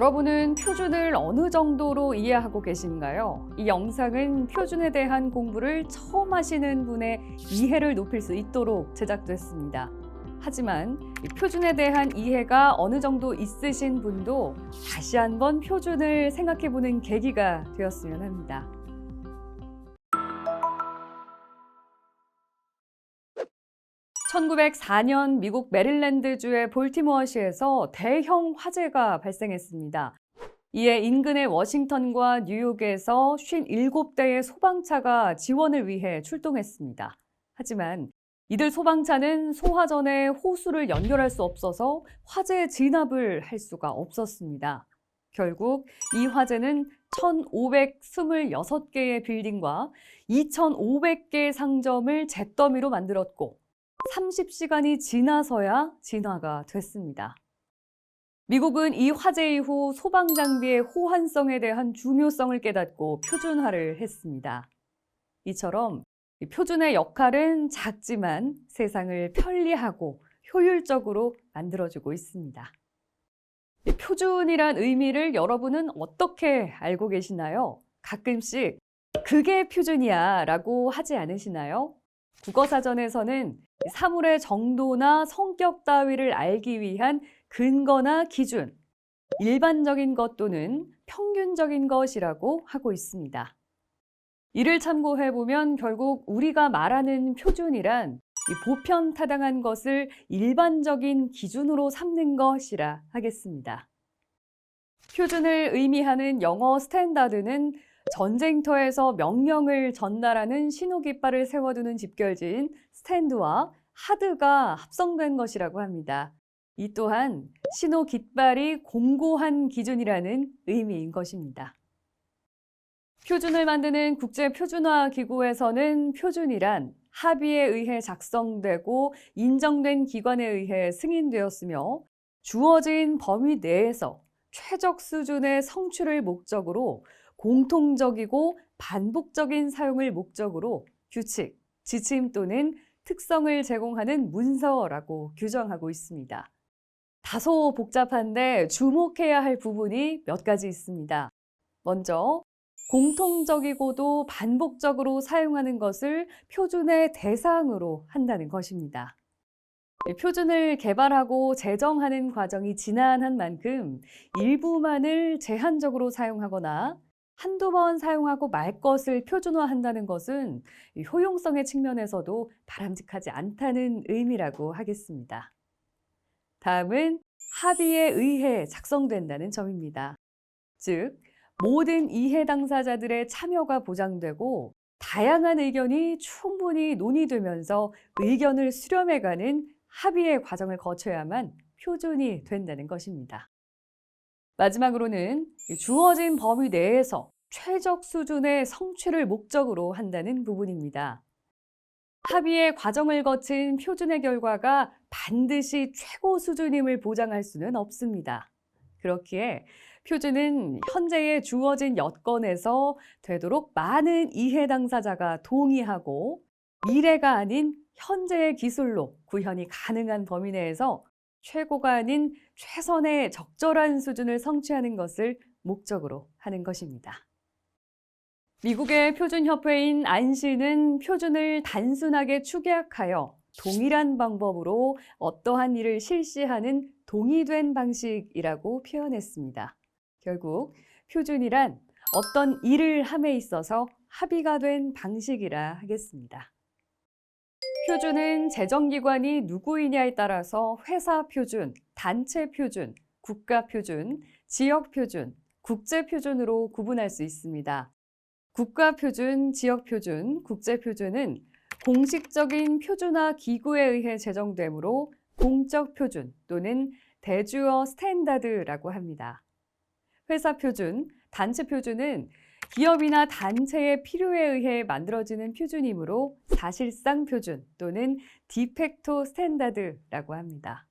여러분은 표준을 어느 정도로 이해하고 계신가요? 이 영상은 표준에 대한 공부를 처음 하시는 분의 이해를 높일 수 있도록 제작됐습니다. 하지만 이 표준에 대한 이해가 어느 정도 있으신 분도 다시 한번 표준을 생각해 보는 계기가 되었으면 합니다. (1904년) 미국 메릴랜드주의 볼티모어시에서 대형 화재가 발생했습니다. 이에 인근의 워싱턴과 뉴욕에서 57대의 소방차가 지원을 위해 출동했습니다. 하지만 이들 소방차는 소화전에 호수를 연결할 수 없어서 화재 진압을 할 수가 없었습니다. 결국 이 화재는 1,526개의 빌딩과 2,500개의 상점을 잿더미로 만들었고 30시간이 지나서야 진화가 됐습니다. 미국은 이 화재 이후 소방 장비의 호환성에 대한 중요성을 깨닫고 표준화를 했습니다. 이처럼 표준의 역할은 작지만 세상을 편리하고 효율적으로 만들어주고 있습니다. 표준이란 의미를 여러분은 어떻게 알고 계시나요? 가끔씩 그게 표준이야 라고 하지 않으시나요? 국어사전에서는 사물의 정도나 성격 따위를 알기 위한 근거나 기준, 일반적인 것 또는 평균적인 것이라고 하고 있습니다. 이를 참고해 보면 결국 우리가 말하는 표준이란 이 보편 타당한 것을 일반적인 기준으로 삼는 것이라 하겠습니다. 표준을 의미하는 영어 스탠다드는 전쟁터에서 명령을 전달하는 신호 깃발을 세워두는 집결지인 스탠드와 하드가 합성된 것이라고 합니다. 이 또한 신호 깃발이 공고한 기준이라는 의미인 것입니다. 표준을 만드는 국제표준화 기구에서는 표준이란 합의에 의해 작성되고 인정된 기관에 의해 승인되었으며 주어진 범위 내에서 최적 수준의 성취를 목적으로 공통적이고 반복적인 사용을 목적으로 규칙, 지침 또는 특성을 제공하는 문서라고 규정하고 있습니다. 다소 복잡한데 주목해야 할 부분이 몇 가지 있습니다. 먼저, 공통적이고도 반복적으로 사용하는 것을 표준의 대상으로 한다는 것입니다. 표준을 개발하고 제정하는 과정이 지난한 만큼 일부만을 제한적으로 사용하거나 한두 번 사용하고 말 것을 표준화한다는 것은 효용성의 측면에서도 바람직하지 않다는 의미라고 하겠습니다. 다음은 합의에 의해 작성된다는 점입니다. 즉, 모든 이해 당사자들의 참여가 보장되고 다양한 의견이 충분히 논의되면서 의견을 수렴해가는 합의의 과정을 거쳐야만 표준이 된다는 것입니다. 마지막으로는 주어진 범위 내에서 최적 수준의 성취를 목적으로 한다는 부분입니다. 합의의 과정을 거친 표준의 결과가 반드시 최고 수준임을 보장할 수는 없습니다. 그렇기에 표준은 현재의 주어진 여건에서 되도록 많은 이해 당사자가 동의하고 미래가 아닌 현재의 기술로 구현이 가능한 범위 내에서 최고가 아닌 최선의 적절한 수준을 성취하는 것을 목적으로 하는 것입니다. 미국의 표준협회인 안시는 표준을 단순하게 축약하여 동일한 방법으로 어떠한 일을 실시하는 동의된 방식이라고 표현했습니다. 결국 표준이란 어떤 일을 함에 있어서 합의가 된 방식이라 하겠습니다. 표준은 재정기관이 누구이냐에 따라서 회사 표준, 단체 표준, 국가 표준, 지역 표준, 국제 표준으로 구분할 수 있습니다. 국가 표준, 지역 표준, 국제 표준은 공식적인 표준화 기구에 의해 제정되므로 공적 표준 또는 대주어 스탠다드라고 합니다. 회사 표준, 단체 표준은 기업이나 단체의 필요에 의해 만들어지는 표준이므로 사실상 표준 또는 디펙토 스탠다드라고 합니다.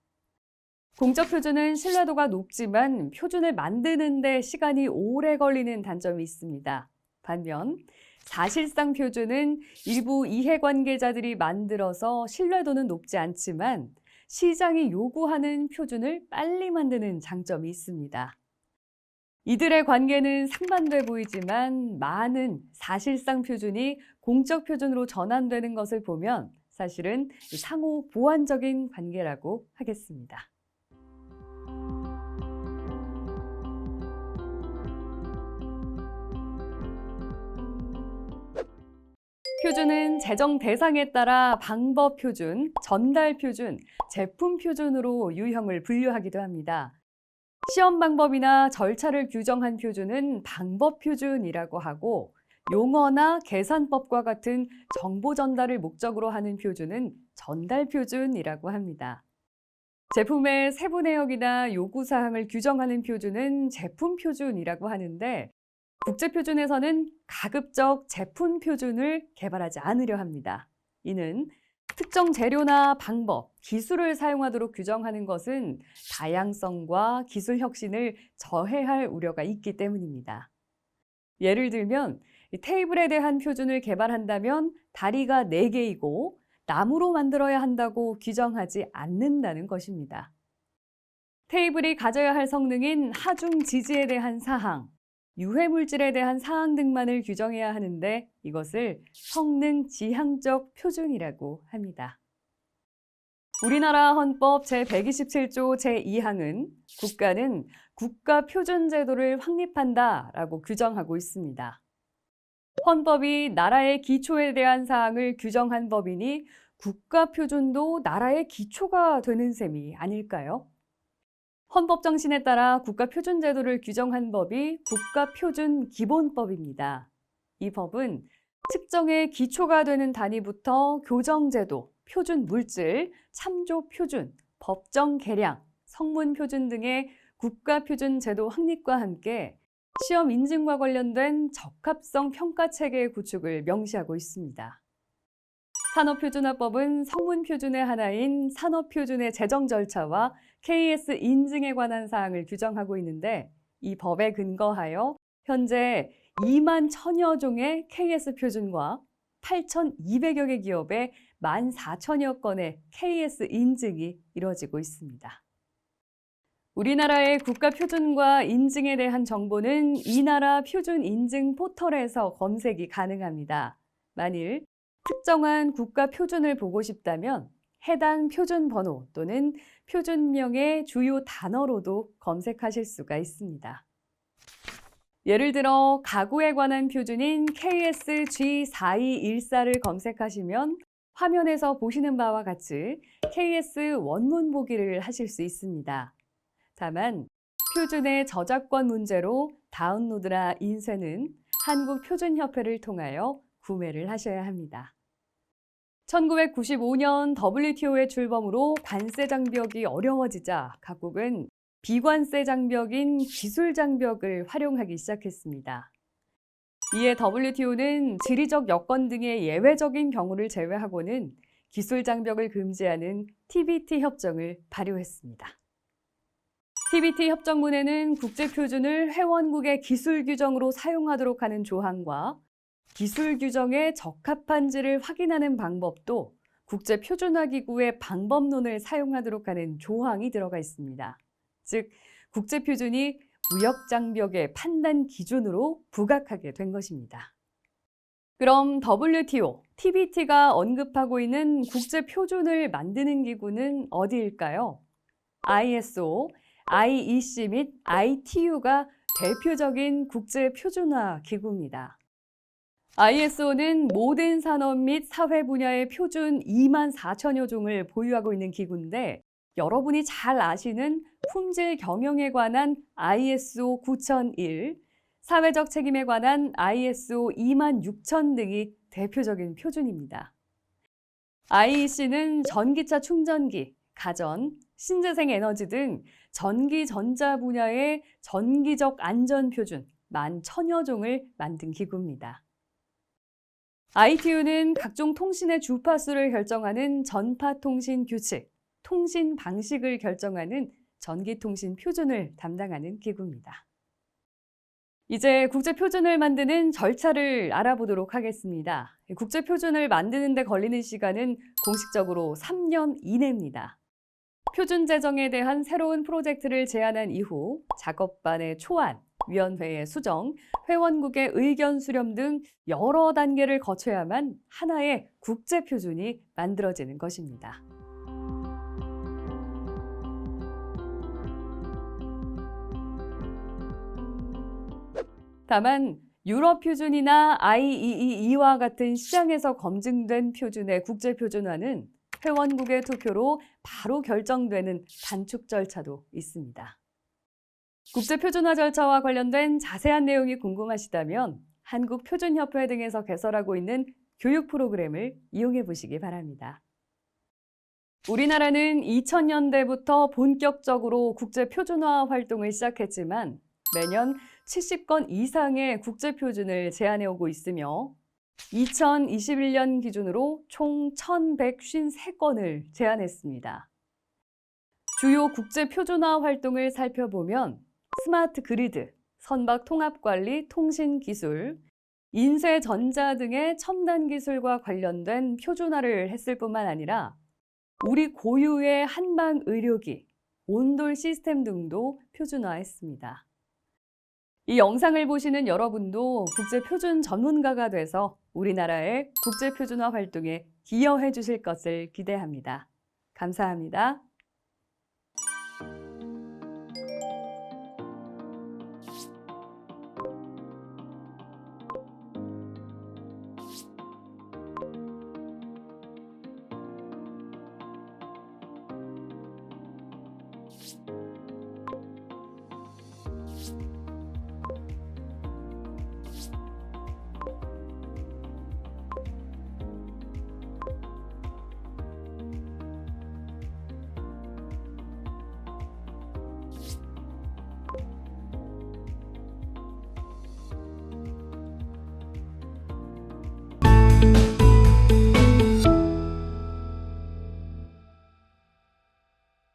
공적 표준은 신뢰도가 높지만 표준을 만드는데 시간이 오래 걸리는 단점이 있습니다. 반면 사실상 표준은 일부 이해관계자들이 만들어서 신뢰도는 높지 않지만 시장이 요구하는 표준을 빨리 만드는 장점이 있습니다. 이들의 관계는 상반돼 보이지만 많은 사실상 표준이 공적 표준으로 전환되는 것을 보면 사실은 상호 보완적인 관계라고 하겠습니다. 표준은 제정 대상에 따라 방법 표준, 전달 표준, 제품 표준으로 유형을 분류하기도 합니다. 시험 방법이나 절차를 규정한 표준은 방법 표준이라고 하고 용어나 계산법과 같은 정보 전달을 목적으로 하는 표준은 전달 표준이라고 합니다. 제품의 세부 내역이나 요구 사항을 규정하는 표준은 제품 표준이라고 하는데 국제 표준에서는 가급적 제품 표준을 개발하지 않으려 합니다. 이는 특정 재료나 방법, 기술을 사용하도록 규정하는 것은 다양성과 기술 혁신을 저해할 우려가 있기 때문입니다. 예를 들면 테이블에 대한 표준을 개발한다면 다리가 4개이고 나무로 만들어야 한다고 규정하지 않는다는 것입니다. 테이블이 가져야 할 성능인 하중 지지에 대한 사항, 유해 물질에 대한 사항 등만을 규정해야 하는데 이것을 성능 지향적 표준이라고 합니다. 우리나라 헌법 제127조 제2항은 국가는 국가 표준 제도를 확립한다라고 규정하고 있습니다. 헌법이 나라의 기초에 대한 사항을 규정한 법이니 국가 표준도 나라의 기초가 되는 셈이 아닐까요? 헌법 정신에 따라 국가 표준 제도를 규정한 법이 국가 표준 기본법입니다. 이 법은 측정의 기초가 되는 단위부터 교정 제도, 표준 물질, 참조 표준, 법정 계량, 성문 표준 등의 국가 표준 제도 확립과 함께 시험 인증과 관련된 적합성 평가 체계의 구축을 명시하고 있습니다. 산업표준화법은 성문표준의 하나인 산업표준의 제정 절차와 KS 인증에 관한 사항을 규정하고 있는데 이 법에 근거하여 현재 2만 천여 종의 KS 표준과 8,200여 개 기업의 1만 4천여 건의 KS 인증이 이루어지고 있습니다. 우리나라의 국가 표준과 인증에 대한 정보는 이 나라 표준 인증 포털에서 검색이 가능합니다. 만일 특정한 국가 표준을 보고 싶다면 해당 표준 번호 또는 표준명의 주요 단어로도 검색하실 수가 있습니다. 예를 들어 가구에 관한 표준인 KSG4214를 검색하시면 화면에서 보시는 바와 같이 KS 원문 보기를 하실 수 있습니다. 다만 표준의 저작권 문제로 다운로드나 인쇄는 한국표준협회를 통하여 구매를 하셔야 합니다. 1995년 WTO의 출범으로 관세 장벽이 어려워지자 각국은 비관세 장벽인 기술 장벽을 활용하기 시작했습니다. 이에 WTO는 지리적 여건 등의 예외적인 경우를 제외하고는 기술 장벽을 금지하는 TBT 협정을 발효했습니다. TBT 협정문에는 국제 표준을 회원국의 기술 규정으로 사용하도록 하는 조항과 기술 규정에 적합한지를 확인하는 방법도 국제 표준화 기구의 방법론을 사용하도록 하는 조항이 들어가 있습니다. 즉, 국제 표준이 무역 장벽의 판단 기준으로 부각하게 된 것입니다. 그럼 WTO, TBT가 언급하고 있는 국제 표준을 만드는 기구는 어디일까요? ISO, IEC 및 ITU가 대표적인 국제 표준화 기구입니다. ISO는 모든 산업 및 사회 분야의 표준 2만 4천여 종을 보유하고 있는 기구인데 여러분이 잘 아시는 품질 경영에 관한 ISO 9001, 사회적 책임에 관한 ISO 2만 6천 등이 대표적인 표준입니다. IEC는 전기차 충전기, 가전, 신재생 에너지 등 전기 전자 분야의 전기적 안전 표준 만 천여 종을 만든 기구입니다. ITU는 각종 통신의 주파수를 결정하는 전파 통신 규칙, 통신 방식을 결정하는 전기통신 표준을 담당하는 기구입니다. 이제 국제표준을 만드는 절차를 알아보도록 하겠습니다. 국제표준을 만드는 데 걸리는 시간은 공식적으로 3년 이내입니다. 표준 제정에 대한 새로운 프로젝트를 제안한 이후 작업반의 초안, 위원회의 수정, 회원국의 의견 수렴 등 여러 단계를 거쳐야만 하나의 국제 표준이 만들어지는 것입니다. 다만 유럽 표준이나 IEEE와 같은 시장에서 검증된 표준의 국제 표준화는 회원국의 투표로 바로 결정되는 단축 절차도 있습니다. 국제 표준화 절차와 관련된 자세한 내용이 궁금하시다면 한국표준협회 등에서 개설하고 있는 교육 프로그램을 이용해 보시기 바랍니다. 우리나라는 2000년대부터 본격적으로 국제 표준화 활동을 시작했지만 매년 70건 이상의 국제 표준을 제안해 오고 있으며 2021년 기준으로 총 1,153건을 제안했습니다. 주요 국제 표준화 활동을 살펴보면 스마트 그리드, 선박 통합 관리 통신 기술, 인쇄 전자 등의 첨단 기술과 관련된 표준화를 했을 뿐만 아니라 우리 고유의 한방 의료기, 온돌 시스템 등도 표준화했습니다. 이 영상을 보시는 여러분도 국제 표준 전문가가 돼서 우리나라의 국제 표준화 활동에 기여해 주실 것을 기대합니다. 감사합니다.